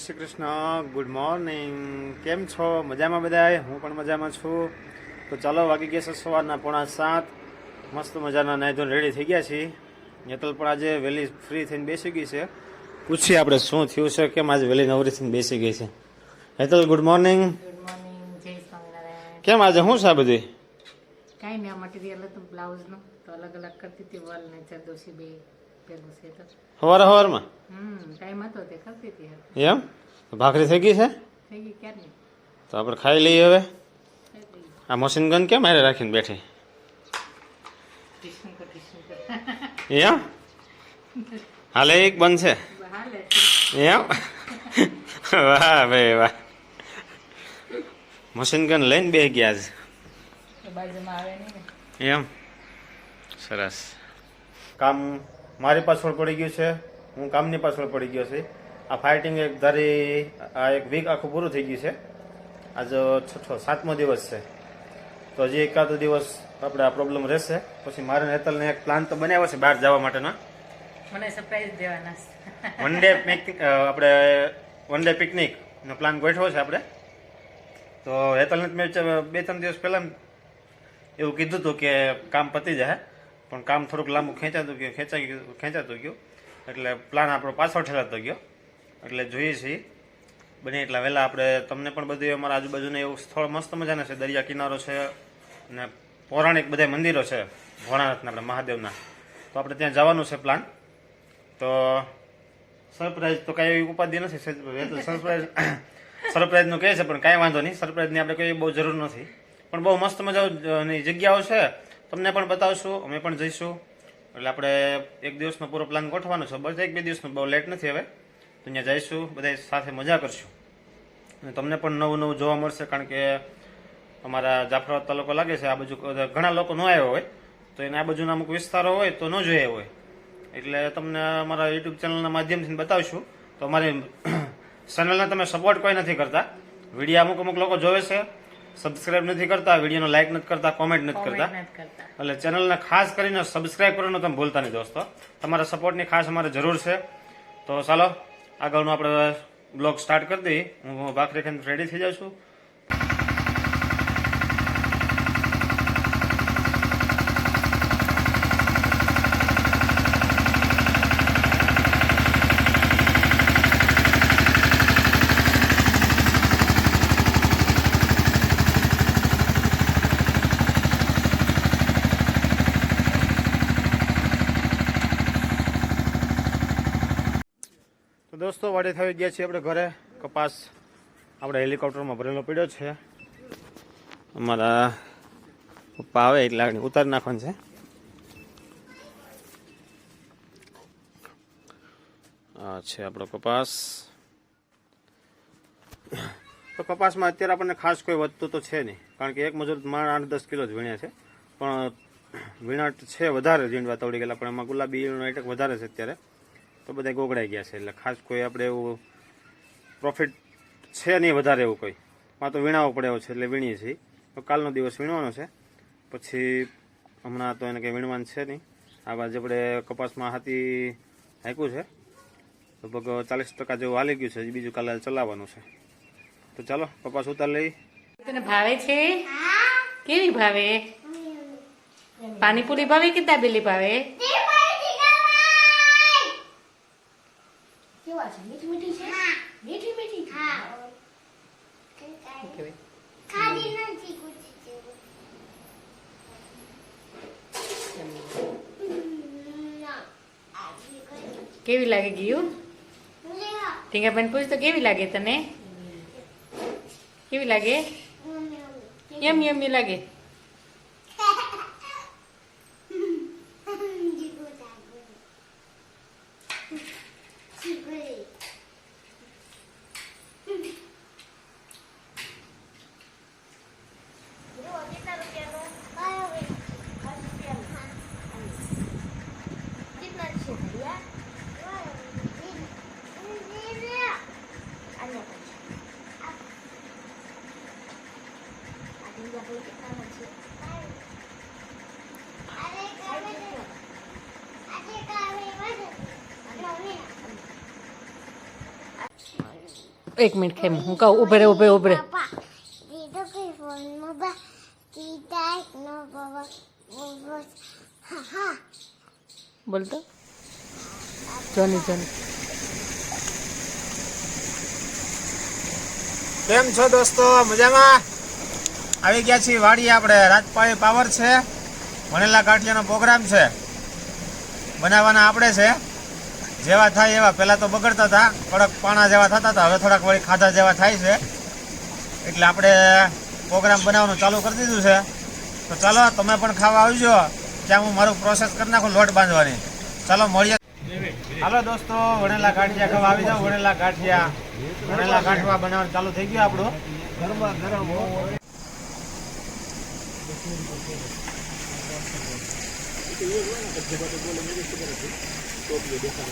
જય Shri Krishna good morning કેમ છો? મજામાં બધાય? હું પણ મજામાં છું. તો ચાલો વાગી ગયા છે સવારના પોણા સાત. મસ્ત મજાના નાઈ ધોઈને રેડી થઈ ગયા છીએ. નેતલ પણ આજે વહેલી ફ્રી થઈને બેસી ગઈ છે. પૂછીએ આપણે શું થયું છે કેમ આજે વહેલી નવરી થઈને બેસી ગઈ છે. હેતલ ગુડ મોર્નિંગ મોર્નિંગ કેમ આજે શું છે બધી કાંઈ નહીં મટીરિયલ હતું બ્લાઉઝનું તો અલગ અલગ કરતી હતી વર્લ ને જરદોશી બે. ભેગું છે તો. સવારે સવારમાં હમ ટાઈમ હતો તે ખાતી હતી એમ? ભાખરી થઈ ગઈ છે? થઈ ગઈ ક્યારની? તો આપણે ખાઈ લઈએ હવે. આ મશીન ગન કેમ હારે રાખીને બેઠી? એમ? હાલે એક હાલે. એમ? વાહ ભાઈ વાહ. મશીન ગન લઈને બે ગયા છે. એમ? સરસ. કામ મારી પાછળ પડી ગયું છે. હું કામની પાછળ પડી ગયો છે. આ ફાઇટિંગ એક ધારી આ એક વીક આખું પૂરું થઈ ગયું છે. આજે છઠ્ઠો સાતમો દિવસ છે. તો હજી એકાદો દિવસ આપણે આ પ્રોબ્લેમ રહેશે. પછી મારે નેતલને એક પ્લાન તો બનાવ્યો છે બહાર જવા માટેના. મને સરપ્રાઈઝ દેવાના વન ડે આપણે વન ડે પિકનિક નો પ્લાન ગોઠવો છે આપણે. તો હેતલને મેં બે ત્રણ દિવસ પહેલા એવું કીધું હતું કે કામ પતી જાય. પણ કામ થોડુંક લાંબુ ખેંચાતું ગયું, ખેંચાઈ ગયું, ખેંચાતું ગયું. એટલે પ્લાન આપણો પાછળ ઠેલાતો ગયો. એટલે જોઈએ છીએ. બને એટલા વહેલા આપણે, તમને પણ બધું અમારા આજુબાજુને એવું સ્થળ મસ્ત મજાના છે. દરિયા કિનારો છે અને પૌરાણિક બધા મંદિરો છે. ભોળાનાથના, આપણે મહાદેવના. તો આપણે ત્યાં જવાનું છે પ્લાન તો સરપ્રાઈઝ તો કાંઈ એવી ઉપાધિ નથી. સરપ્રાઈઝ, સરપ્રાઈઝનું કહે છે, પણ કાંઈ વાંધો નહીં. સરપ્રાઈઝની આપણે કોઈ બહુ જરૂર નથી. પણ બહુ મસ્ત મજાની જગ્યાઓ છે. તમને પણ બતાવશું, અમે પણ જઈશું. એટલે આપણે એક દિવસનો પૂરો પ્લાન ગોઠવાનો છે. બસ એક બે દિવસનો બહુ લેટ નથી હવે. તો ત્યાં જઈશું બધા સાથે મજા કરશું. અને તમને પણ નવું નવું જોવા મળશે, કારણ કે અમારા જાફરાબાદ તાલુકો લાગે છે, આ બાજુ ઘણા લોકો ન આવ્યા હોય. તો એને આ બાજુના અમુક વિસ્તારો હોય તો ન જોયા હોય. એટલે તમને અમારા યુટ્યુબ ચેનલના માધ્યમથી બતાવશું. તો અમારી ચેનલને તમે સપોર્ટ કોઈ નથી કરતા. વીડિયો અમુક અમુક લોકો જોવે છે. સબસ્ક્રાઇબ નથી કરતા વીડિયો લાઇક નથી કરતા કોમેન્ટ નથી કરતા. એટલે ચેનલને ખાસ કરીને સબસ્ક્રાઇબ કરવાનું તમે ભૂલતા નહીં દોસ્તો. તમારા સપોર્ટની ખાસ અમારે જરૂર છે. તો ચાલો આગળનું આપણે બ્લોગ સ્ટાર્ટ કરી દઈએ. હું ભાખરી ખાઈને રેડી થઈ જાઉં છું. દોસ્તો, વાડે થઈ ગયા છીએ આપણે ઘરે. કપાસ આપણે હેલિકોપ્ટરમાં ભરેલો પડ્યો છે. અમારા પપ્પા આવે એટલે આગળ ઉતારી નાખવાનું છે. આ છે આપણો કપાસ. તો કપાસમાં અત્યારે આપણને ખાસ કોઈ વધતું તો છે નહીં, કારણ કે એક મજૂર માણ આઠ દસ કિલો જ વીણ્યા છે. પણ વીણાટ છે વધારે ઝીંડવા તવડી ગયેલા, પણ એમાં ગુલાબી એટક વધારે છે અત્યારે. તો બધા ગોગડાઈ ગયા છે. એટલે ખાસ કોઈ આપણે એવું પ્રોફિટ છે નહીં વધારે એવું કોઈ. માં તો વીણાવો પડે છે એટલે વીણીએ છીએ. તો કાલનો દિવસ વીણવાનો છે. પછી હમણાં તો એને કંઈ વીણવાનું છે નહીં. આ બાજુ આપણે કપાસમાં હાથી હાંક્યું છે. લગભગ ચાલીસ ટકા જેવું હાલી ગયું છે. બીજું કાલે ચલાવવાનું છે. તો ચાલો કપાસ ઉતાર લઈ તને ભાવે છે? કેવી ભાવે? પાણીપુરી ભાવે કે દાબેલી ભાવે? કેવા છે? મીઠી મીઠી છે? મીઠી મીઠી હા. ઓકે ખાલી નથી કુછ કેવી લાગે ગયું? ટીંગાબેન પૂછ તો કેવી લાગે તને? કેવી લાગે? યમ યમી લાગે. એક મિનિટ ખેમ, હું કહું ઉભે રે ઉભે ઉભે બોલતો? જોની જોની. કેમ છો દોસ્તો? મજામાં? આવી ગયા છીએ વાડીએ. આપણે રાજપાળી પાવર છે વણેલા કાઠિયાનો પ્રોગ્રામ છે. બનાવવાના આપણે છે. જેવા થાય એવા. પહેલાં તો બગડતા હતા. કડક પાણા જેવા થતા હતા. હવે થોડાક વળી ખાધા જેવા થાય છે. એટલે આપણે પ્રોગ્રામ બનાવવાનું ચાલુ કરી દીધું છે. તો ચાલો, તમે પણ ખાવા આવજો. ત્યાં હું મારું પ્રોસેસ કરી નાખું લોટ બાંધવાની. ચાલો, મળીએ. હાલો દોસ્તો વણેલા ગાંઠિયા ખાવા આવી જાઓ. વણેલા ગાંઠિયા. વણેલા ગાંઠવા બનાવવાનું ચાલુ થઈ ગયું આપણું. ગરમ এটা ইয়ে বলে না কথা বলে নিয়ে দেখতে পারেছি তো ভিডিও দেখা